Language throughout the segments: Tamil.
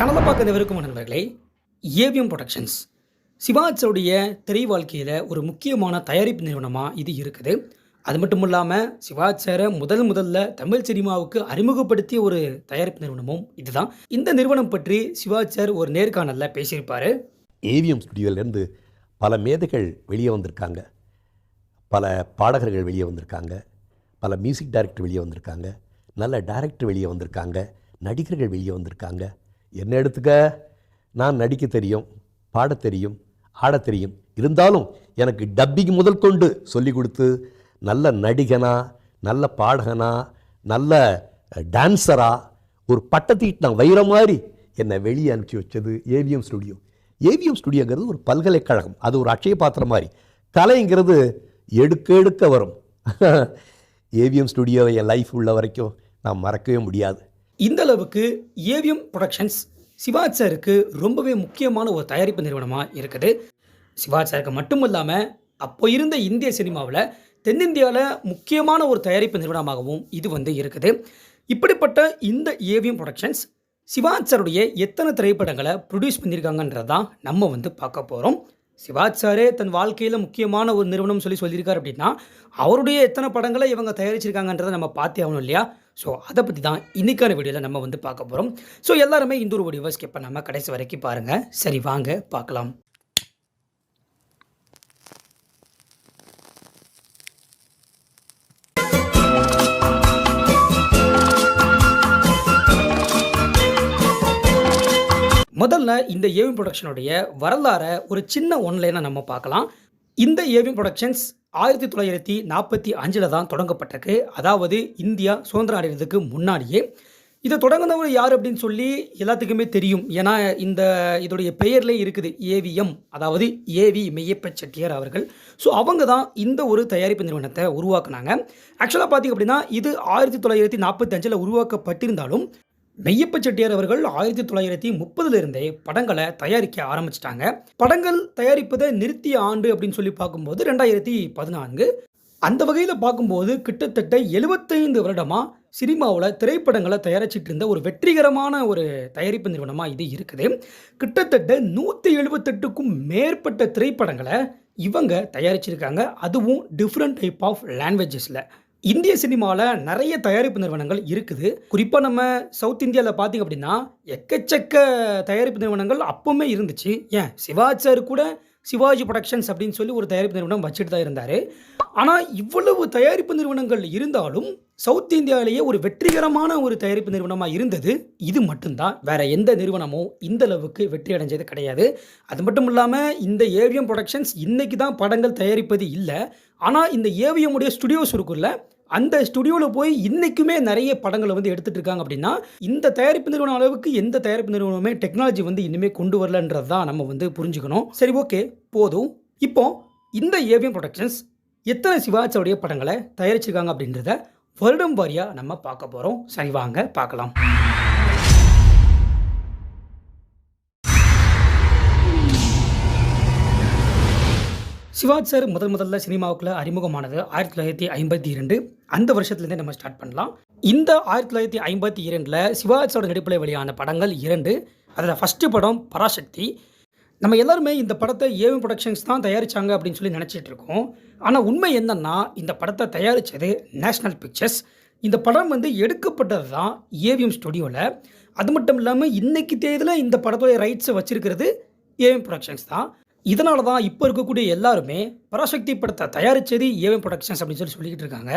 சேனலை பார்க்க விருக்கும் நண்பர்களே ஏவிஎம் ப்ரொடக்ஷன்ஸ் சிவாஜியோடைய திரை வாழ்க்கையில் ஒரு முக்கியமான தயாரிப்பு நிறுவனமாக இது இருக்குது. அது மட்டும் இல்லாமல் சிவாஜ் சாரை முதல் முதல்ல தமிழ் சினிமாவுக்கு அறிமுகப்படுத்திய ஒரு தயாரிப்பு நிறுவனமும் இதுதான். இந்த நிறுவனம் பற்றி சிவாஜ் சார் ஒரு நேர்காணலில் பேசியிருப்பார். ஏவிஎம் ஸ்டுடியோலேருந்து பல மேதைகள் வெளியே வந்திருக்காங்க. பல பாடகர்கள் வெளியே வந்திருக்காங்க. பல மியூசிக் டைரக்டர் வெளியே வந்திருக்காங்க. நல்ல டைரக்டர் வெளியே வந்திருக்காங்க. நடிகர்கள் வெளியே வந்திருக்காங்க. என்ன எடுத்துக்க? நான் நடிக்க தெரியும் பாடத் தெரியும் ஆடத் தெரியும். இருந்தாலும் எனக்கு டப்பிங் முதல் கொண்டு சொல்லி கொடுத்து நல்ல நடிகனா நல்ல பாடகனா நல்ல டான்ஸரா ஒரு பட்டத்தீட்டு நான் வைர மாதிரி என்னை வெளியே அனுப்பிச்சி வச்சது ஏவிஎம் ஸ்டுடியோ ஏவிஎம் ஸ்டுடியோங்கிறது ஒரு பல்கலைக்கழகம். அது ஒரு அட்சய பாத்திரம் மாதிரி. கலைங்கிறது எடுக்க எடுக்க வரும். ஏவிஎம் ஸ்டுடியோவை என் லைஃப் உள்ள வரைக்கும் நான் மறக்கவே முடியாது. இந்த அளவுக்கு ஏவிஎம் ப்ரொடக்ஷன்ஸ் சிவாஜ் சாருக்கு ரொம்பவே முக்கியமான ஒரு தயாரிப்பு நிறுவனமாக இருக்குது. சிவாஜ் சாருக்கு மட்டும் இல்லாமல் அப்போ இருந்த இந்திய சினிமாவில் தென்னிந்தியாவில் முக்கியமான ஒரு தயாரிப்பு நிறுவனமாகவும் இது வந்து இருக்குது. இப்படிப்பட்ட இந்த ஏவிஎம் ப்ரொடக்ஷன்ஸ் சிவாஜ் சாருடைய எத்தனை திரைப்படங்களை ப்ரொடியூஸ் பண்ணியிருக்காங்கன்றதான் நம்ம வந்து பார்க்க போகிறோம் சிவாஜ் சாரே தன் வாழ்க்கையில் முக்கியமான ஒரு நிறுவனம் சொல்லி சொல்லியிருக்காரு அப்படின்னா அவருடைய எத்தனை படங்களை இவங்க தயாரிச்சிருக்காங்கன்றதை நம்ம பார்த்தே ஆகணும் இல்லையா? ஸோ அதை பற்றி தான் இன்னைக்கான வீடியோவில் நம்ம வந்து பார்க்க போகிறோம் ஸோ எல்லாருமே இந்த ஒரு வீடியோவை ஸ்கிப் பண்ணாமல் கடைசி வரைக்கும் பாருங்கள் சரி வாங்க பார்க்கலாம். முதல்ல இந்த ஏவிஎம் ப்ரொடக்ஷனுடைய வரலாறை ஒரு சின்ன ஒன்லைனை நம்ம பார்க்கலாம். இந்த ஏவிஎம் ப்ரொடக்ஷன்ஸ் ஆயிரத்தி தொள்ளாயிரத்தி நாற்பத்தி அஞ்சில் தான் தொடங்கப்பட்டிருக்கு. அதாவது இந்தியா சுதந்திரம் அடைகிறதுக்கு முன்னாடியே. இதை தொடங்கினவர் யார் அப்படின்னு சொல்லி எல்லாத்துக்குமே தெரியும். ஏன்னா இந்த இதோடைய பெயர்லேயே இருக்குது ஏவிஎம் அதாவது ஏவி மெய்யப்ப செட்டியார் அவர்கள். ஸோ அவங்க தான் இந்த ஒரு தயாரிப்பு நிறுவனத்தை உருவாக்குனாங்க. ஆக்சுவலாக பார்த்திங்க அப்படின்னா இது ஆயிரத்தி தொள்ளாயிரத்தி நாற்பத்தி அஞ்சில் உருவாக்கப்பட்டிருந்தாலும் மெய்யப்ப செட்டியார் அவர்கள் ஆயிரத்தி தொள்ளாயிரத்தி முப்பதுலேருந்தே படங்களை தயாரிக்க ஆரம்பிச்சிட்டாங்க. படங்கள் தயாரிப்பதை நிறுத்திய ஆண்டு அப்படின்னு சொல்லி பார்க்கும்போது ரெண்டாயிரத்தி பதினான்கு. அந்த வகையில் பார்க்கும்போது கிட்டத்தட்ட எழுபத்தைந்து வருடமாக சினிமாவில் திரைப்படங்களை தயாரிச்சிட்டு இருந்த ஒரு வெற்றிகரமான ஒரு தயாரிப்பு நிறுவனமாக இது இருக்குது. கிட்டத்தட்ட நூற்றி எழுபத்தெட்டுக்கும் மேற்பட்ட திரைப்படங்களை இவங்க தயாரிச்சிருக்காங்க. அதுவும் டிஃப்ரெண்ட் டைப் ஆஃப் லாங்குவேஜஸில் இந்திய சினிமாவில் நிறைய தயாரிப்பு நிறுவனங்கள் இருக்குது. குறிப்பாக நம்ம சவுத் இந்தியாவில் பார்த்தீங்க அப்படின்னா எக்கச்சக்க தயாரிப்பு நிறுவனங்கள் அப்போவுமே இருந்துச்சு. ஏன்? சிவாச்சார் கூட சிவாஜி ப்ரொடக்ஷன்ஸ் அப்படின்னு சொல்லி ஒரு தயாரிப்பு நிறுவனம் வச்சுட்டு தான் இருந்தார். ஆனால் இவ்வளவு தயாரிப்பு நிறுவனங்கள் இருந்தாலும் சவுத் இந்தியாவிலேயே ஒரு வெற்றிகரமான ஒரு தயாரிப்பு நிறுவனமாக இருந்தது. இது மட்டும்தான். வேற எந்த நிறுவனமும் இந்த அளவுக்கு வெற்றி அடைஞ்சது கிடையாது. அது மட்டும் இல்லாமல் இந்த ஏவிஎம் ப்ரொடக்ஷன்ஸ் இன்னைக்கு தான் படங்கள் தயாரிப்பது இல்லை. ஆனால் இந்த ஏவிஎம் உடைய ஸ்டுடியோஸ் இருக்குல்ல அந்த ஸ்டுடியோவில் போய் இன்றைக்குமே நிறைய படங்களை வந்து எடுத்துகிட்டு இருக்காங்க அப்படின்னா இந்த தயாரிப்பு நிறுவனம் அளவுக்கு எந்த தயாரிப்பு நிறுவனமே டெக்னாலஜி வந்து இனிமேல் கொண்டு வரலன்றது தான் நம்ம வந்து புரிஞ்சுக்கணும். சரி ஓகே போதும். இப்போ இந்த ஏவிஎம் ப்ரொடக்ஷன்ஸ் எத்தனை சிவாஜியோடைய படங்களை தயாரிச்சிருக்காங்க அப்படின்றத வருடம் வாரியாக நம்ம பார்க்க போகிறோம் சரி வாங்க பார்க்கலாம். சிவாஜ் சார் முதல் முதல்ல சினிமாவுக்குள்ள அறிமுகமானது ஆயிரத்தி தொள்ளாயிரத்தி ஐம்பத்தி இரண்டு. அந்த வருஷத்துலேருந்தே நம்ம ஸ்டார்ட் பண்ணலாம். இந்த ஆயிரத்தி தொள்ளாயிரத்தி ஐம்பத்தி இரண்டில் சிவாஜியோட நடிப்பில் வெளியான படங்கள் இரண்டு. அதில் ஃபஸ்ட்டு படம் பராசக்தி. நம்ம எல்லாருமே இந்த படத்தை ஏவிஎம் ப்ரொடக்ஷன்ஸ் தான் தயாரித்தாங்க அப்படின்னு சொல்லி நினச்சிட்டு இருக்கோம். ஆனால் உண்மை என்னென்னா இந்த படத்தை தயாரித்தது நேஷ்னல் பிக்சர்ஸ் இந்த படம் வந்து எடுக்கப்பட்டது தான் ஏவிஎம் ஸ்டுடியோவில் அது மட்டும் இல்லாமல் இன்றைக்கு தேதியில் இந்த படத்தோடைய ரைட்ஸை வச்சுருக்கிறது ஏவிஎம் ப்ரொடக்ஷன்ஸ் தான். இதனால தான் இப்போ இருக்கக்கூடிய எல்லாருமே பராசக்தி படத்தை தயாரித்தது ஏவன் ப்ரொடக்ஷன்ஸ் அப்படின்னு சொல்லி சொல்லிக்கிட்டு இருக்காங்க.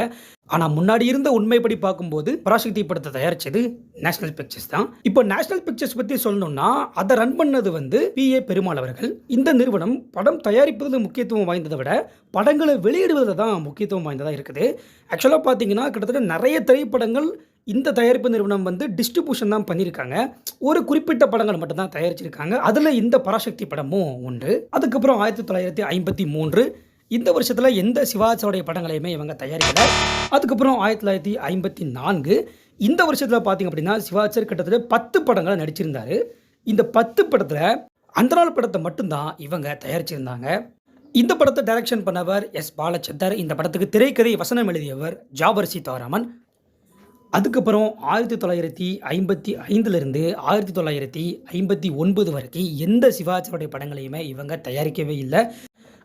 ஆனால் முன்னாடி இருந்த உண்மைப்படி பார்க்கும்போது பராசக்தி படத்தை தயாரித்தது நேஷனல் பிக்சர்ஸ் தான். இப்போ நேஷனல் பிக்சர்ஸ் பற்றி சொல்லணும்னா அதை ரன் பண்ணது வந்து பி ஏ பெருமாள் அவர்கள். இந்த நிறுவனம் படம் தயாரிப்பதில் முக்கியத்துவம் வாய்ந்ததை விட படங்களை வெளியிடுவதில் தான் முக்கியத்துவம் வாய்ந்ததாக இருக்குது. ஆக்சுவலாக பார்த்தீங்கன்னா கிட்டத்தட்ட நிறைய திரைப்படங்கள் இந்த தயாரிப்பு நிறுவனம் வந்து டிஸ்ட்ரிபியூஷன் தான் பண்ணியிருக்காங்க. ஒரு குறிப்பிட்ட படங்கள் மட்டும்தான் தயாரிச்சிருக்காங்க. அதில் இந்த பராசக்தி படமும் உண்டு. அதுக்கப்புறம் ஆயிரத்தி தொள்ளாயிரத்தி ஐம்பத்தி மூன்று. இந்த வருஷத்தில் எந்த சிவாஜியோடைய படங்களையுமே இவங்க தயாரிக்கல. அதுக்கப்புறம் ஆயிரத்தி தொள்ளாயிரத்தி ஐம்பத்தி நான்கு. இந்த வருஷத்தில் பார்த்தீங்க அப்படின்னா சிவாஜர் கிட்டத்தட்ட பத்து படங்களை நடிச்சிருந்தாரு. இந்த பத்து படத்தில் அந்த நாள் படத்தை மட்டும்தான் இவங்க தயாரிச்சிருந்தாங்க. இந்த படத்தை டைரக்ஷன் பண்ணவர் எஸ். பாலச்சந்தர். இந்த படத்துக்கு திரைக்கதை வசனம் எழுதியவர் ஜாபர் சீதாராமன் அதுக்கப்புறம் ஆயிரத்தி தொள்ளாயிரத்தி ஐம்பத்தி ஐந்துலேருந்து ஆயிரத்தி தொள்ளாயிரத்தி ஐம்பத்தி ஒன்பது வரைக்கும் எந்த சிவாஜியோடைய படங்களையுமே இவங்க தயாரிக்கவே இல்லை.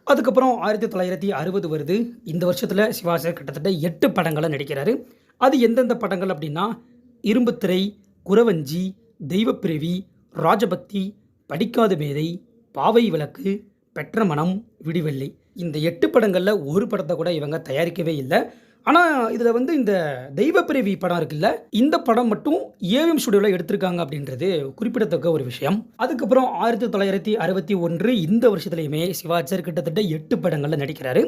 அதுக்கப்புறம் ஆயிரத்தி தொள்ளாயிரத்தி அறுபது வருது. இந்த வருஷத்தில் சிவாஜி கிட்டத்தட்ட எட்டு படங்களை நடிக்கிறாரு. அது எந்தெந்த படங்கள் அப்படின்னா இரும்புத்திரை குறவஞ்சி தெய்வப்பிரவி ராஜபக்தி படிக்காத மேதை பாவை விளக்கு பெற்ற மனம் விடிவெள்ளி. இந்த எட்டு படங்களில் ஒரு படத்தை கூட இவங்க தயாரிக்கவே இல்லை. ஆனால் இதில் வந்து இந்த தெய்வப்பிரவி படம் இருக்குல்ல இந்த படம் மட்டும் ஏவிஎம் ஸ்டுடியோவில் எடுத்திருக்காங்க அப்படின்றது குறிப்பிடத்தக்க ஒரு விஷயம். அதுக்கப்புறம் ஆயிரத்தி தொள்ளாயிரத்தி அறுபத்தி ஒன்று இந்த வருஷத்துலையுமே சிவாஜர் கிட்டத்தட்ட எட்டு படங்களில் நடிக்கிறாரு.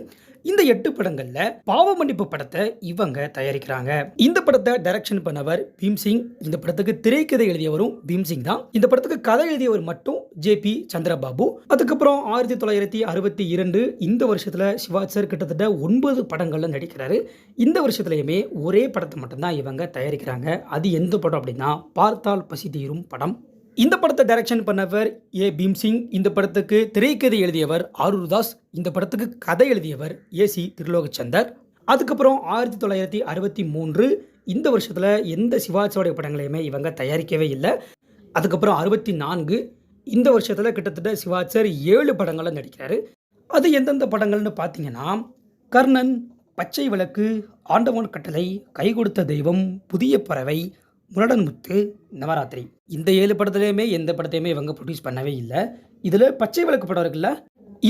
இந்த எட்டு படங்களில் பாவ மன்னிப்பு படத்தை இவங்க தயாரிக்கிறாங்க. இந்த படத்தை டைரக்ஷன் பண்ணவர் பீம்சிங் இந்த படத்துக்கு திரைக்கதை எழுதியவரும் பீம்சிங் தான். இந்த படத்துக்கு கதை எழுதியவர் மட்டும் ஜே பி சந்திரபாபு. அதுக்கப்புறம் ஆயிரத்தி தொள்ளாயிரத்தி அறுபத்தி இரண்டு இந்த வருஷத்தில் சிவாச்சர் கிட்டத்தட்ட ஒன்பது படங்களில் நடிக்கிறாரு. இந்த வருஷத்துலையுமே ஒரே படத்தை மட்டும்தான் இவங்க தயாரிக்கிறாங்க. அது எந்த படம் அப்படின்னா பார்த்தால் பசி தீரும் படம். இந்த படத்தை டைரக்ஷன் பண்ணவர் ஏ. பீம்சிங் இந்த படத்துக்கு திரைக்கதை எழுதியவர் ஆரூர்தாஸ் இந்த படத்துக்கு கதை எழுதியவர் ஏசி திருலோகச்சந்தர். அதுக்கப்புறம் ஆயிரத்தி தொள்ளாயிரத்தி அறுபத்தி மூன்று இந்த வருஷத்தில் எந்த சிவாஜியோடைய படங்களையுமே இவங்க தயாரிக்கவே இல்லை. அதுக்கப்புறம் அறுபத்தி நான்கு இந்த வருஷத்தில் கிட்டத்தட்ட சிவாச்சர் ஏழு படங்களில் நடிக்கிறாரு. அது எந்தெந்த படங்கள்னு பார்த்தீங்கன்னா கர்ணன் பச்சை விளக்கு ஆண்டவன் கட்டளை கை கொடுத்த தெய்வம் புதிய பறவை முரடன் முத்து நவராத்திரி. இந்த ஏழு படத்துலையுமே எந்த படத்தையுமே இவங்க ப்ரொடியூஸ் பண்ணவே இல்லை. இதில் பச்சை விளக்கு படம் இருக்குல்ல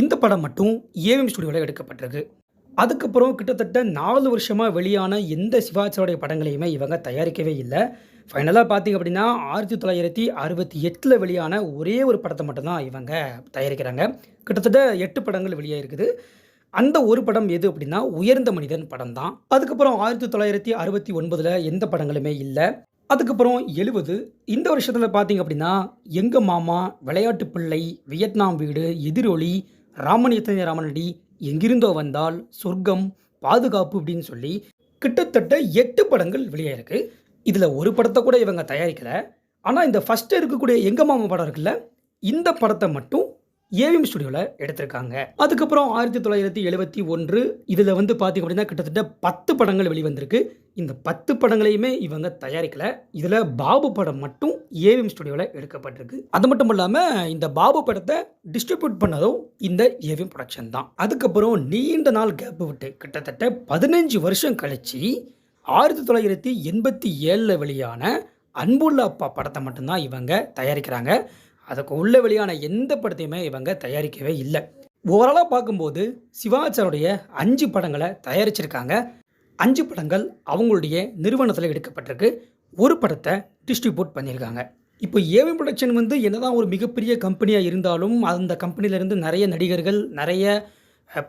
இந்த படம் மட்டும் ஏவிஎம் ஸ்டுடியோவில் எடுக்கப்பட்டிருக்கு. அதுக்கப்புறம் கிட்டத்தட்ட நாலு வருஷமாக வெளியான எந்த சிவாஜியோடைய படங்களையுமே இவங்க தயாரிக்கவே இல்லை. ஃபைனலாக பார்த்தீங்க அப்படின்னா ஆயிரத்தி தொள்ளாயிரத்தி அறுபத்தி எட்டில் வெளியான ஒரே ஒரு படத்தை மட்டும்தான் இவங்க தயாரிக்கிறாங்க. கிட்டத்தட்ட எட்டு படங்கள் வெளியாக இருக்குது அந்த ஒரு படம் எது அப்படின்னா உயர்ந்த மனிதன் படம் தான் அதுக்கப்புறம் ஆயிரத்தி தொள்ளாயிரத்தி அறுபத்தி ஒன்பதில் எந்த படங்களுமே இல்லை. அதுக்கப்புறம் எழுபது இந்த வருஷத்தில் பார்த்தீங்க அப்படின்னா எங்க மாமா விளையாட்டு பிள்ளை வியட்நாம் வீடு எதிரொலி ராமன் எத்தனை ராமனடி எங்கிருந்தோ வந்தால் சொர்க்கம் பாதுகாப்பு அப்படின்னு சொல்லி கிட்டத்தட்ட எட்டு படங்கள் வெளியாயிருக்கு இதில் ஒரு படத்தை கூட இவங்க தயாரிக்கலை. ஆனால் இந்த ஃபஸ்ட்டு இருக்கக்கூடிய எங்க மாமா படம் இருக்குல்ல இந்த படத்தை மட்டும் ஏவிஎம் ஸ்டுடியோவில் எடுத்திருக்காங்க. அதுக்கப்புறம் ஆயிரத்தி தொள்ளாயிரத்தி எழுபத்தி ஒன்று இதில் வந்து பார்த்திங்க அப்படின்னா கிட்டத்தட்ட பத்து படங்கள் வெளிவந்திருக்கு. இந்த பத்து படங்களையுமே இவங்க தயாரிக்கல. இதில் பாபு படம் மட்டும் ஏவிஎம் ஸ்டுடியோவில் எடுக்கப்பட்டிருக்கு. அது மட்டும் இல்லாமல் இந்த பாபு படத்தை டிஸ்ட்ரிபியூட் பண்ணதும் இந்த ஏவிஎம் ப்ரொடக்ஷன் தான். அதுக்கப்புறம் நீண்ட நாள் கேப் விட்டு கிட்டத்தட்ட பதினஞ்சு வருஷம் கழிச்சு ஆயிரத்தி தொள்ளாயிரத்தி எண்பத்தி ஏழில் வெளியான அன்புள்ள அப்பா படத்தை மட்டும்தான் இவங்க தயாரிக்கிறாங்க. அதுக்கு உள்ள வெளியான எந்த படத்தையுமே இவங்க தயாரிக்கவே இல்லை. ஓவராலாக பார்க்கும்போது சிவாச்சாருடைய அஞ்சு படங்களை தயாரிச்சிருக்காங்க. அஞ்சு படங்கள் அவங்களுடைய நிறுவனத்தில் எடுக்கப்பட்டிருக்கு. ஒரு படத்தை டிஸ்ட்ரிபியூட் பண்ணியிருக்காங்க இப்போ ஏவி ப்ரொடக்ஷன் வந்து என்னதான் ஒரு மிகப்பெரிய கம்பெனியாக இருந்தாலும் அந்த கம்பெனியிலேருந்து நிறைய நடிகர்கள் நிறைய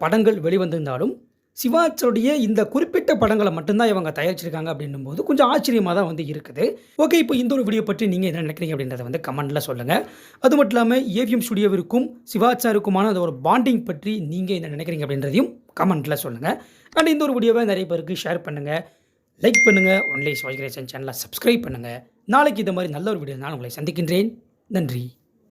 படங்கள் வெளிவந்திருந்தாலும் சிவாச்சருடைய இந்த குறிப்பிட்ட படங்களை மட்டும்தான் இவங்க தயாரிச்சிருக்காங்க அப்படின்னும் போது கொஞ்சம் ஆச்சரியமாக தான் வந்து இருக்குது. ஓகே இப்போ இந்த ஒரு வீடியோ பற்றி நீங்கள் என்ன நினைக்கிறீங்க அப்படின்றத வந்து கமெண்ட்டில் சொல்லுங்கள் அது மட்டும் இல்லாமல் ஏவிஎம் ஸ்டுடியோவிற்கும் சிவாச்சாருக்குமான அந்த ஒரு பாண்டிங் பற்றி நீங்கள் என்ன நினைக்கிறீங்க அப்படின்றதையும் கமெண்ட்டில் சொல்லுங்கள் அண்ட் இந்த ஒரு வீடியோவை நிறைய பேருக்கு ஷேர் பண்ணுங்கள் லைக் பண்ணுங்கள் ஒன்லி சிவாஜி சேனலை சப்ஸ்கிரைப் பண்ணுங்கள் நாளைக்கு இந்த மாதிரி நல்ல ஒரு வீடியோ நான் உங்களை சந்திக்கின்றேன். நன்றி.